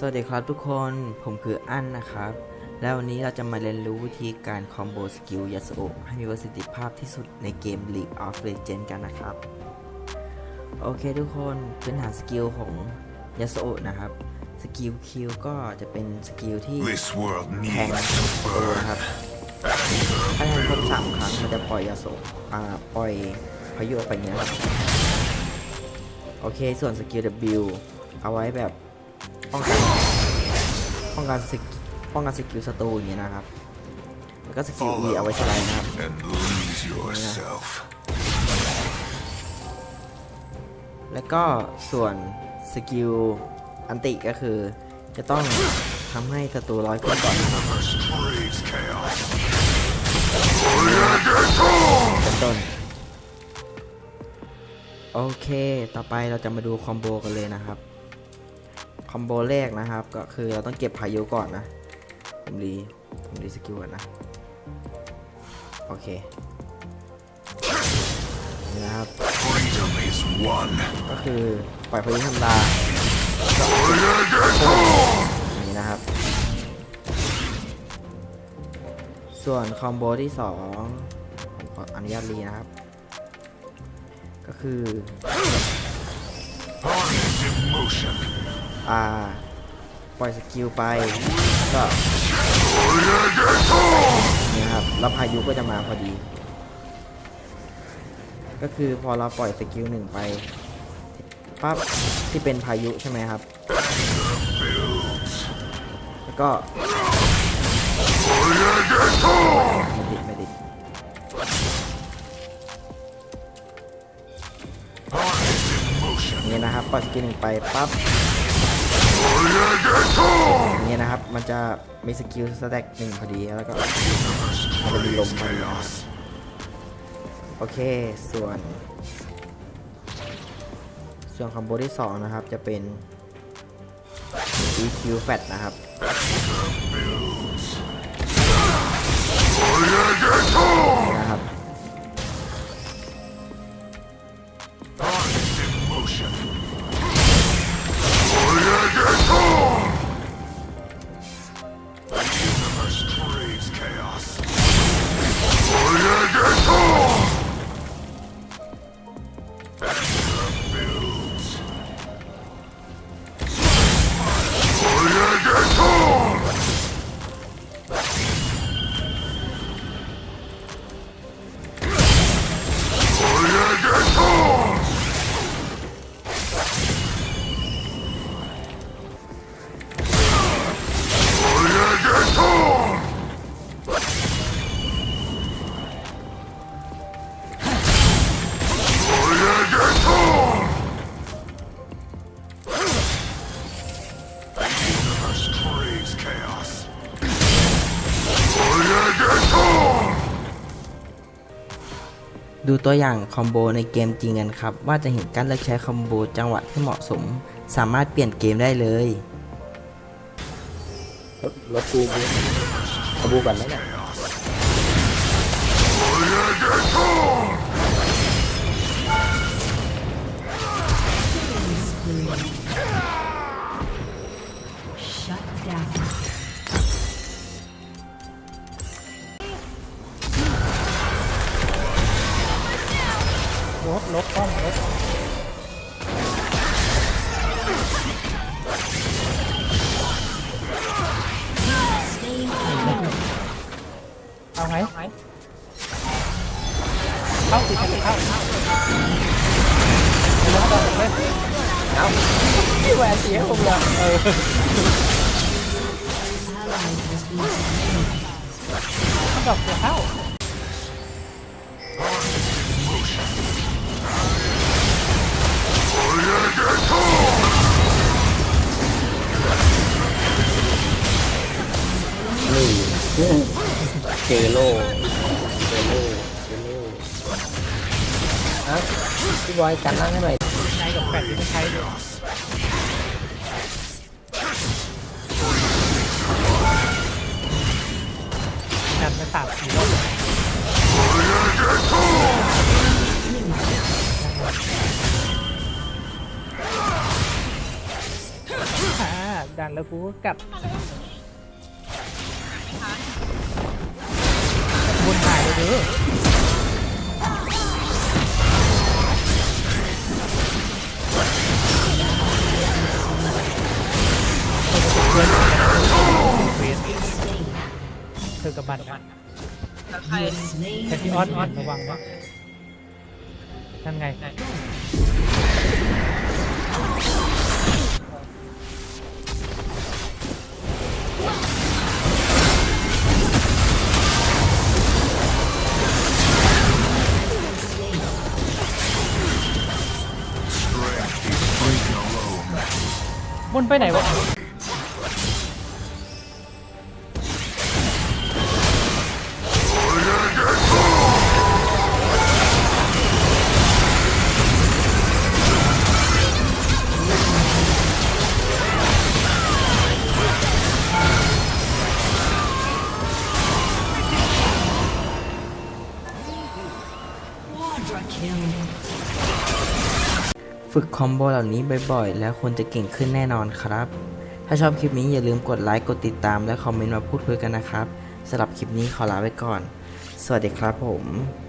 สวัสดีครับทุกคน ผมคืออั้นนะครับ แล้ววันนี้เราจะมาเรียนรู้วิธีการคอมโบสกิลยาสโอะให้มีประสิทธิภาพที่สุดในเกม League of Legends กันนะครับ โอเคทุกคนพื้นฐานสกิลของยาสโอะนะครับ สกิลคิวก็จะเป็นสกิลที่ This world แทง needs to ตัว burn. นะครับ ถ้าแทงครบสามครั้งมันจะปล่อยยาโสอ่าปล่อยพายุออกไปอย่างนี้นะครับโอเคส่วนสกิล W เอาไว้แบบ ป้องกันป้องกันสกิลป้องกันสกิลศัตรูอย่างนี้นะครับ แล้วก็สกิล E เอาไว้สไลด์นะครับ and lose yourself. แล้วก็ส่วนสกิลอันติก็คือ จะต้องทำให้ศัตรูร้อยขึ้นก่อนนะครับ First craves chaos. เป็นต้นโอเค ต่อไปเราจะมาดูคอมโบกันเลยนะครับค อมโบแรกนะครับ ก็คือเราต้องเก็บพายุก่อนนะ ผมรีผมรีสกิลก่อนนะ โอเคนะครับก็คือปล่อยพายุธรรมดาอย่างนี้นะครับ ส่วนคอมโบที่สองผมขออนุญาตรีนะครับ ก็คือ Harness emotion. อ่า ปล่อยสกิลไป ก็นี่ครับ แล้วพายุก็จะมาพอดี ก็คือพอเราปล่อยสกิลหนึ่งไปปั๊บที่เป็นพายุใช่ไหมครับ แล้วก็ไม่ติดไม่ติด Harness emotion. อย่างนี้นะครับปล่อยสกิลหนึ่งไปปั๊บ อย่างนี้นะครับ มันจะมีสกิลสแต็กหนึ่งพอดีแล้วก็มันจะมีลมโอเค ส่วน ส่วนคอมโบที่ 2 นะครับ จะเป็น EQ Fat นะครับน ดูตัวอย่างคอมโบในเกมจริงกันครับ ว่าจะเห็นการเลือกใช้คอมโบจังหวะที่เหมาะสม สามารถเปลี่ยนเกมได้เลยรถกูกูขบูก่อนไหมเนี่ย Shut down. ต้องรถเอาไงเข้าสิเข้าเข้าแล้วก็ผมเลยเอาพี่แหวนเสียผมเลยเออ Ally has been slain. ต้องดอกเสียเข้า นี่เจอโลเจอโลเจอโลฮะพี่บอยกันนั่งให้หน่อยใช้กับแฟนที่ไม่ใช้เลยกันไปสามสี่รอบเลยอ่าดันแล้วกูก็กับ เด้อเพื่อนเธอกับบันนะแต่ที่ออนออนระวังนะนั่นไง บนไปไหนวะ ฝึกคอมโบเหล่านี้บ่อยๆ แล้วคุณจะเก่งขึ้นแน่นอนครับ ถ้าชอบคลิปนี้อย่าลืมกดไลค์ กดติดตาม และคอมเมนต์มาพูดคุยกันนะครับสำหรับคลิปนี้ขอลาไปก่อน สวัสดีครับผม